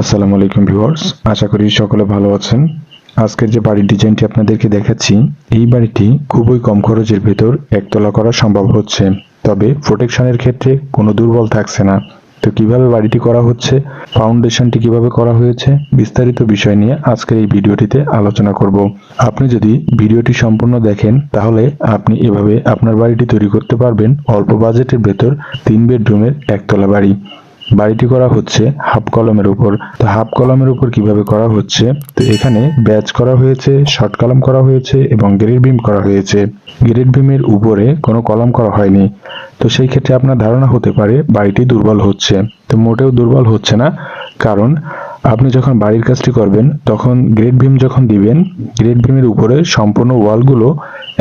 আসসালামু আলাইকুম ভিউয়ার্স, আশা করি সকলে ভালো আছেন। আজকের যে বাড়ির ডিজাইনটি আপনাদেরকে দেখাচ্ছি, এই বাড়িটি খুবই কম খরচের ভেতর একতলা করা সম্ভব হচ্ছে। তবে প্রোটেকশনের ক্ষেত্রে কোনো দুর্বল থাকছে না। তো কীভাবে বাড়িটি করা হচ্ছে, ফাউন্ডেশনটি কীভাবে করা হয়েছে, বিস্তারিত বিষয় নিয়ে আজকের এই ভিডিওটিতে আলোচনা করব। আপনি যদি ভিডিওটি সম্পূর্ণ দেখেন, তাহলে আপনি এভাবে আপনার বাড়িটি তৈরি করতে পারবেন অল্প বাজেটের ভেতর তিন বেডরুমের একতলা বাড়ি। বাড়িটি করা হচ্ছে হাফ কলমের উপর। তো হাফ কলমের উপর কীভাবে করা হচ্ছে? তো এখানে ব্যাচ করা হয়েছে, শর্ট কলম করা হয়েছে এবং গ্রেড বিম করা হয়েছে। গ্রেড বিমের উপরে কোনো কলম করা হয়নি। তো সেই ক্ষেত্রে আপনার ধারণা হতে পারে বাড়িটি দুর্বল হচ্ছে। তো মোটেও দুর্বল হচ্ছে না, কারণ আপনি যখন বাড়ির কাজটি করবেন, তখন গ্রেড বিম যখন দিবেন, গ্রেড বিমের উপরে সম্পূর্ণ ওয়ালগুলো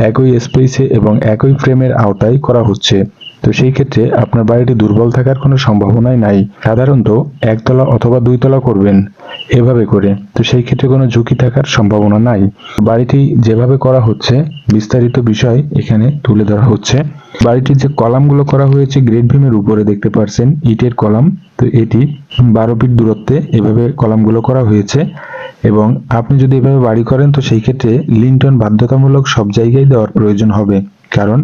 একই স্পেসে এবং একই ফ্রেমের আওতায় করা হচ্ছে। তো সেই ক্ষেত্রে আপনার বাড়িটি দুর্বল থাকার কোনো সম্ভাবনাই নাই। সাধারণত একতলা অথবা দুইতলা করবেন এভাবে করে। তো সেই ক্ষেত্রে কোনো ঝুঁকি থাকার সম্ভাবনা নাই। বাড়িটি যেভাবে করা হচ্ছে, বিস্তারিত বিষয় এখানে তুলে ধরা হচ্ছে। বাড়িটির যে কলামগুলো করা হয়েছে গ্রেড ভিমের উপরে দেখতে পারছেন, ইটের কলাম। তো এটি বারো ফিট দূরত্বে এভাবে কলামগুলো করা হয়েছে। এবং আপনি যদি এভাবে বাড়ি করেন, তো সেই ক্ষেত্রে লিন্টন বাধ্যতামূলক সব জায়গায় দেওয়ার প্রয়োজন হবে। কারণ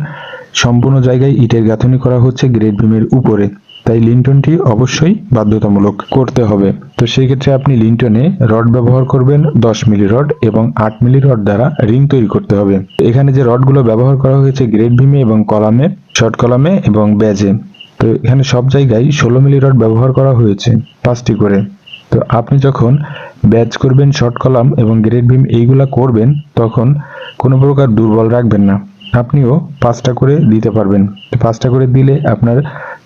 সম্পূর্ণ জায়গায় ইটের গাঁথনি করা হচ্ছে গ্রেড বিমের উপরে। তাই লিন্টনটি অবশ্যই বাধ্যতামূলক করতে হবে। তো সেই ক্ষেত্রে আপনি লিন্টনে রড ব্যবহার করবেন, দশ মিলি রড এবং আট মিলি রড দ্বারা রিং তৈরি করতে হবে। এখানে যে রডগুলো ব্যবহার করা হয়েছে গ্রেড ভিমে এবং কলামে, শর্ট কলামে এবং ব্যাজে। তো এখানে সব জায়গায় ষোলো মিলি রড ব্যবহার করা হয়েছে পাঁচটি করে। তো আপনি যখন ব্যাচ করবেন, শর্ট কলাম এবং গ্রেড ভিম এইগুলা করবেন, তখন কোনো প্রকার দুর্বল রাখবেন না। আপনিও পাঁচটা করে দিতে পারবেন। পাঁচটা করে দিলে আপনার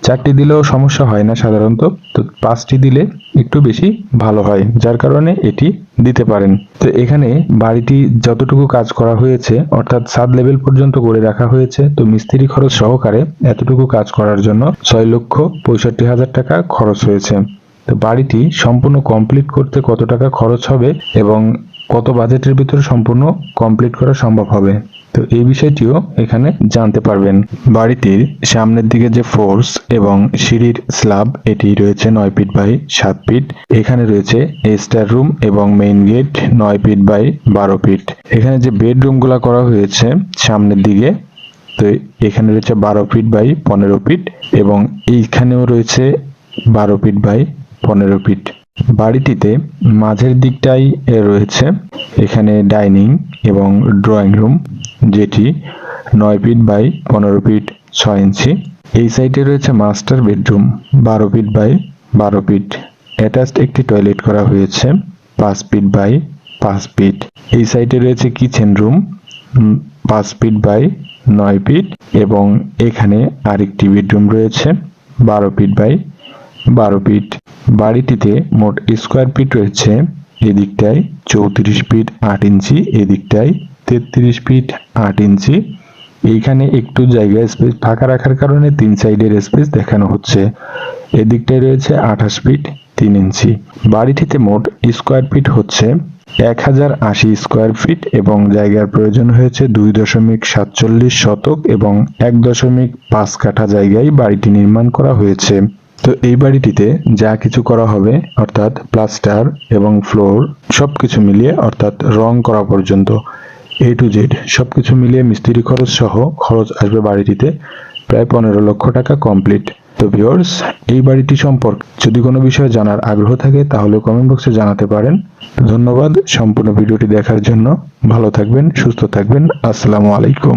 চারটি দিলেও সমস্যা হয় না সাধারণত। তো পাঁচটি দিলে একটু বেশি ভালো হয়, যার কারণে এটি দিতে পারেন। তো এখানে বাড়িটি যতটুকু কাজ করা হয়েছে, অর্থাৎ সাত লেভেল পর্যন্ত করে রাখা হয়েছে, তো মিস্ত্রি খরচ সহকারে এতটুকু কাজ করার জন্য ছয় লক্ষ পঁয়ষট্টি হাজার টাকা খরচ হয়েছে। তো বাড়িটি সম্পূর্ণ কমপ্লিট করতে কত টাকা খরচ হবে এবং কত বাজেটের ভিতরে সম্পূর্ণ কমপ্লিট করা সম্ভব হবে? তো এই বিষয়টিও এখানে জানতে পারবেন। বাড়িটির সামনের দিকে যে ফোর্স এবং সিঁড়ির স্ল্যাব, এটি রয়েছে নয় ফিট বাই সাত ফিট। এখানে রয়েছে স্টার রুম এবং মেইন গেট নয় ফিট বাই বারো ফিট। এখানে যে বেডরুম বেডরুমগুলো করা হয়েছে সামনের দিকে, তো এখানে রয়েছে বারো ফিট বাই পনেরো ফিট এবং এইখানেও রয়েছে বারো ফিট বাই পনেরো ফিট। বাড়িটিতে মাঝের দিকটাই রয়েছে এখানে ডাইনিং এবং ড্রয়িং রুম, যেটি নয় ফিট বাই পনেরো ফিট ছয় ইঞ্চি। এই সাইডে রয়েছে মাস্টার বেডরুম, বারো ফিট বাই বারো ফিট। অ্যাটাচড একটি টয়লেট করা হয়েছে, পাঁচ ফিট বাই পাঁচ ফিট। এই সাইডে রয়েছে কিচেন রুম পাঁচ ফিট বাই নয় ফিট এবং এখানে আরেকটি বেডরুম রয়েছে, বারো ফিট বাই বারো ফিট। বাড়িটিতে মোট স্কোয়ার ফিট রয়েছে। এদিকটায় চৌত্রিশ ফিট আট ইঞ্চি, এদিকটায় তেত্রিশ ফিট আট ইঞ্চি। এইখানে একটু জায়গা স্পেস ফাঁকা রাখার কারণে তিন সাইডের স্পেস দেখানো হচ্ছে। এদিকটায় রয়েছে আঠাশ ফিট তিন ইঞ্চি। বাড়িটিতে মোট স্কোয়ার ফিট হচ্ছে এক হাজার আশি স্কোয়ার ফিট এবং জায়গার প্রয়োজন হয়েছে দুই দশমিক সাতচল্লিশ শতক এবং এক দশমিক পাঁচ কাঠা জায়গায় বাড়িটি নির্মাণ করা হয়েছে। তো এই বাড়িটিতে যা কিছু করা হবে, অর্থাৎ প্লাস্টার এবং ফ্লোর সব কিছু মিলিয়ে, অর্থাৎ রং করা পর্যন্ত এ টু জেড সব কিছু মিলিয়ে মিস্ত্রি খরচ সহ খরচ আসবে বাড়িটিতে প্রায় পনেরো লক্ষ টাকা কমপ্লিট তো ভিউয়ার্স এই বাড়িটি সম্পর্কে যদি কোনো বিষয়ে জানার আগ্রহ থাকে, তাহলে কমেন্ট বক্সে জানাতে পারেন। ধন্যবাদ সম্পূর্ণ ভিডিওটি দেখার জন্য। ভালো থাকবেন, সুস্থ থাকবেন। আসসালামু আলাইকুম।